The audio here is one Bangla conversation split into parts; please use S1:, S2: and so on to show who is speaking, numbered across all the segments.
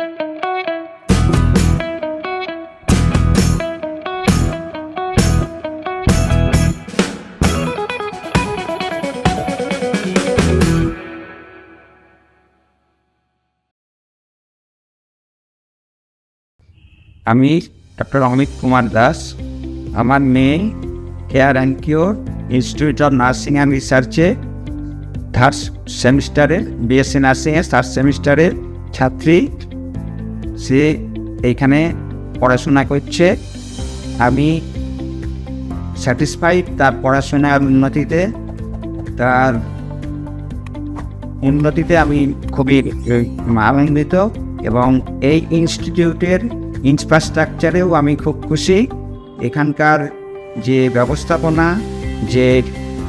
S1: আমি ডক্টর অমিত কুমার দাস। আমার মেয়ে care and cure institute of nursing and রিসার্চে third সেমিস্টারের বিএসসি নার্সিংয়ের থার্ড সেমিস্টারের ছাত্রী। সে এইখানে পড়াশোনা করছে, আমি স্যাটিসফাইড তার পড়াশোনার উন্নতিতে, তার উন্নতিতে আমি খুবই আনন্দিত এবং এই ইনস্টিটিউটের ইনফ্রাস্ট্রাকচারেও আমি খুব খুশি। এখানকার যে ব্যবস্থাপনা, যে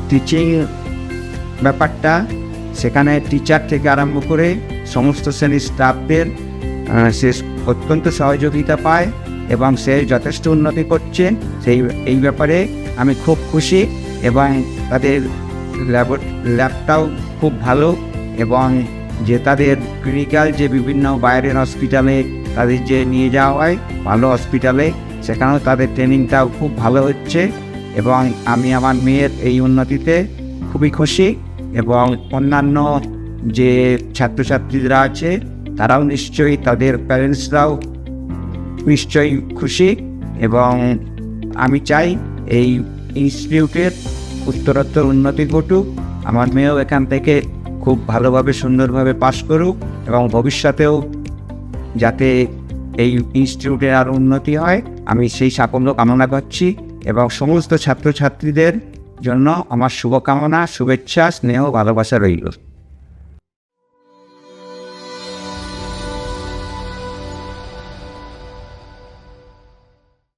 S1: টিচিং ব্যাপারটা, সেখানে টিচার থেকে আরম্ভ করে সমস্ত শ্রেণির স্টাফদের সে অত্যন্ত সহযোগিতা পায় এবং সে যথেষ্ট উন্নতি করছে, সেই, এই ব্যাপারে আমি খুব খুশি এবং তাদের ল্যাব ল্যাবটাও খুব ভালো এবং যে তাদের ক্লিনিক্যাল যে বিভিন্ন বাইরের হসপিটালে তাদের যে নিয়ে যাওয়া হয়, ভালো হসপিটালে সেখানেও তাদের ট্রেনিংটাও খুব ভালো হচ্ছে এবং আমি আমার মেয়ের এই উন্নতিতে খুবই খুশি এবং অন্যান্য যে ছাত্রছাত্রীরা আছে তারাও নিশ্চয়ই তাদের প্যারেন্টসরাও নিশ্চয়ই খুশি এবং আমি চাই এই ইনস্টিটিউটের উত্তরোত্তর উন্নতি ঘটুক, আমার মেয়েও এখান থেকে খুব ভালোভাবে, সুন্দরভাবে পাশ করুক এবং ভবিষ্যতেও যাতে এই ইনস্টিটিউটের আরও উন্নতি হয়। আমি সেই সাফল্য কামনা করছি এবং সমস্ত ছাত্রছাত্রীদের জন্য আমার শুভকামনা, শুভেচ্ছা, স্নেহ, ভালোবাসা রইল।